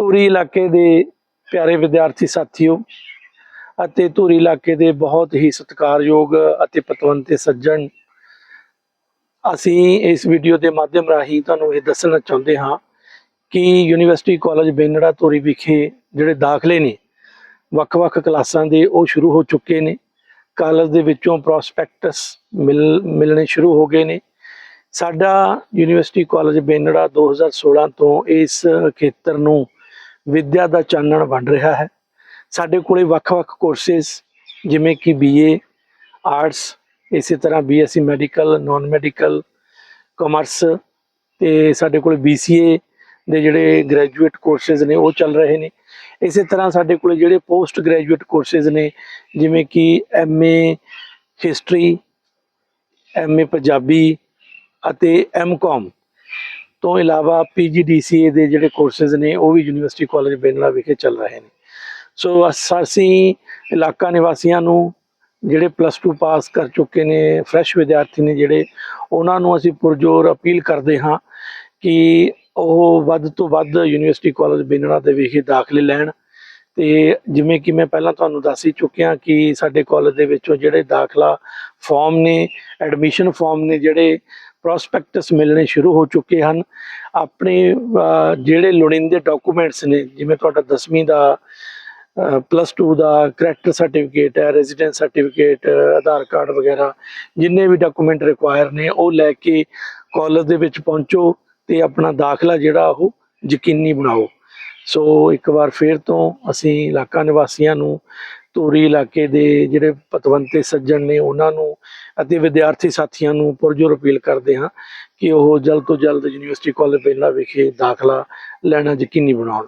ਧੂਰੀ ਇਲਾਕੇ ਦੇ ਪਿਆਰੇ ਵਿਦਿਆਰਥੀ ਸਾਥੀਓ ਅਤੇ ਧੂਰੀ ਇਲਾਕੇ ਦੇ ਬਹੁਤ ਹੀ ਸਤਿਕਾਰਯੋਗ ਅਤੇ ਪਤਵੰਤੇ ਸੱਜਣ, ਅਸੀਂ ਇਸ ਵੀਡੀਓ ਦੇ ਮਾਧਿਅਮ ਰਾਹੀਂ ਤੁਹਾਨੂੰ ਇਹ ਦੱਸਣਾ ਚਾਹੁੰਦੇ ਹਾਂ ਕਿ ਯੂਨੀਵਰਸਿਟੀ ਕਾਲਜ ਬੇਨੜਾ ਧੂਰੀ ਵਿਖੇ ਜਿਹੜੇ ਦਾਖਲੇ ਨੇ, ਵੱਖ-ਵੱਖ ਕਲਾਸਾਂ ਦੇ ਉਹ ਸ਼ੁਰੂ ਹੋ ਚੁੱਕੇ ਨੇ। ਕਾਲਜ ਦੇ ਵਿੱਚੋਂ ਪ੍ਰੋਸਪੈਕਟਸ ਮਿਲ, ਮਿਲਣੇ ਸ਼ੁਰੂ ਹੋ ਗਏ ਨੇ। ਸਾਡਾ ਯੂਨੀਵਰਸਿਟੀ ਕਾਲਜ ਬੇਨੜਾ 2016 ਤੋਂ ਇਸ ਖੇਤਰ ਨੂੰ ਵਿੱਦਿਆ ਦਾ ਚਾਨਣ ਬਣ ਰਿਹਾ ਹੈ। ਸਾਡੇ ਕੋਲੇ ਵੱਖ-ਵੱਖ ਕੋਰਸਿਸ ਜਿਵੇਂ ਕਿ ਬੀਏ ਆਰਟਸ ਇਸੇ ਤਰ੍ਹਾਂ BSc medical non medical commerce ਤੇ ਸਾਡੇ ਕੋਲੇ ਬੀਸੀਏ ਦੇ ਜਿਹੜੇ ਗ੍ਰੈਜੂਏਟ ਕੋਰਸਿਸ ਨੇ, ਉਹ ਚੱਲ ਰਹੇ ਨੇ। ਇਸੇ ਤਰ੍ਹਾਂ ਸਾਡੇ ਕੋਲ ਜਿਹੜੇ ਪੋਸਟ ਗ੍ਰੈਜੂਏਟ ਕੋਰਸਿਸ ਨੇ, ਜਿਵੇਂ ਕਿ ਐਮਏ ਹਿਸਟਰੀ ਐਮਏ ਪੰਜਾਬੀ ਅਤੇ ਐਮਕਾਮ ਤੋਂ ਇਲਾਵਾ ਪੀਜੀਡੀਸੀਏ ਦੇ ਜਿਹੜੇ ਕੋਰਸਿਸ ਨੇ, ਉਹ ਵੀ ਯੂਨੀਵਰਸਿਟੀ ਕਾਲਜ ਬੇਨਲਾ ਵਿਖੇ ਚੱਲ ਰਹੇ ਨੇ। ਸੋ ਅਸੀਂ ਇਲਾਕਾ ਨਿਵਾਸੀਆਂ ਨੂੰ ਜਿਹੜੇ ਪਲੱਸ 2 ਪਾਸ ਕਰ ਚੁੱਕੇ ਨੇ ਫਰੈਸ਼ ਵਿਦਿਆਰਥੀ ਨੇ ਜਿਹੜੇ, ਉਹਨਾਂ ਨੂੰ ਅਸੀਂ ਪੁਰਜੋਰ ਅਪੀਲ ਕਰਦੇ ਹਾਂ ਕਿ ਉਹ ਵੱਧ ਤੋਂ ਵੱਧ ਯੂਨੀਵਰਸਿਟੀ ਕਾਲਜ ਬੇਨੜਾ ਦੇ ਵਿਖੇ ਦਾਖਲੇ ਲੈਣ। ਤੇ ਜਿਵੇਂ ਕਿ ਮੈਂ ਪਹਿਲਾਂ ਤੁਹਾਨੂੰ ਦੱਸ ਹੀ ਚੁੱਕਿਆ ਕਿ ਸਾਡੇ ਕਾਲਜ ਦੇ ਵਿੱਚੋਂ ਜਿਹੜੇ ਦਾਖਲਾ ਫਾਰਮ ਨੇ ਐਡਮਿਸ਼ਨ ਫਾਰਮ ਨੇ ਜਿਹੜੇ ਪ੍ਰੋਸਪੈਕਟਸ ਮਿਲਣੇ ਸ਼ੁਰੂ ਹੋ ਚੁੱਕੇ ਹਨ। ਆਪਣੇ ਜਿਹੜੇ ਲੋੜੀਂਦੇ ਡਾਕੂਮੈਂਟਸ ਨੇ, ਜਿਵੇਂ ਤੁਹਾਡਾ 10ਵੀਂ ਦਾ ਪਲੱਸ 2 ਦਾ ਕਰੈਕਟਰ ਸਰਟੀਫਿਕੇਟ ਹੈ ਰੈਜ਼ੀਡੈਂਸ ਸਰਟੀਫਿਕੇਟ ਆਧਾਰ ਕਾਰਡ ਵਗੈਰਾ, ਜਿੰਨੇ ਵੀ ਡਾਕੂਮੈਂਟ ਰਿਕੁਆਇਰ ਨੇ, ਉਹ ਲੈ ਕੇ ਕਾਲਜ ਦੇ ਵਿੱਚ ਪਹੁੰਚੋ ਤੇ ਆਪਣਾ ਦਾਖਲਾ ਜਿਹੜਾ ਉਹ ਯਕੀਨੀ ਬਣਾਓ। ਸੋ ਇੱਕ ਵਾਰ ਫੇਰ ਤੋਂ ਅਸੀਂ ਇਲਾਕਾ ਨਿਵਾਸੀਆਂ ਨੂੰ ਧੂਰੀ ਇਲਾਕੇ ਦੇ ਜਿਹੜੇ ਪਤਵੰਤੇ ਸੱਜਣ ਨੇ ਉਹਨਾਂ ਨੂੰ ਅਤੇ ਵਿਦਿਆਰਥੀ ਸਾਥੀਆਂ ਨੂੰ ਪੁਰਜੋਰ ਅਪੀਲ ਕਰਦੇ ਹਾਂ ਕਿ ਉਹ ਜਲਦ ਤੋਂ ਜਲਦ ਯੂਨੀਵਰਸਿਟੀ ਕਾਲਜ ਬੇਲਾ ਵਿਖੇ ਦਾਖਲਾ ਲੈਣਾ ਯਕੀਨੀ ਬਣਾਉਣ।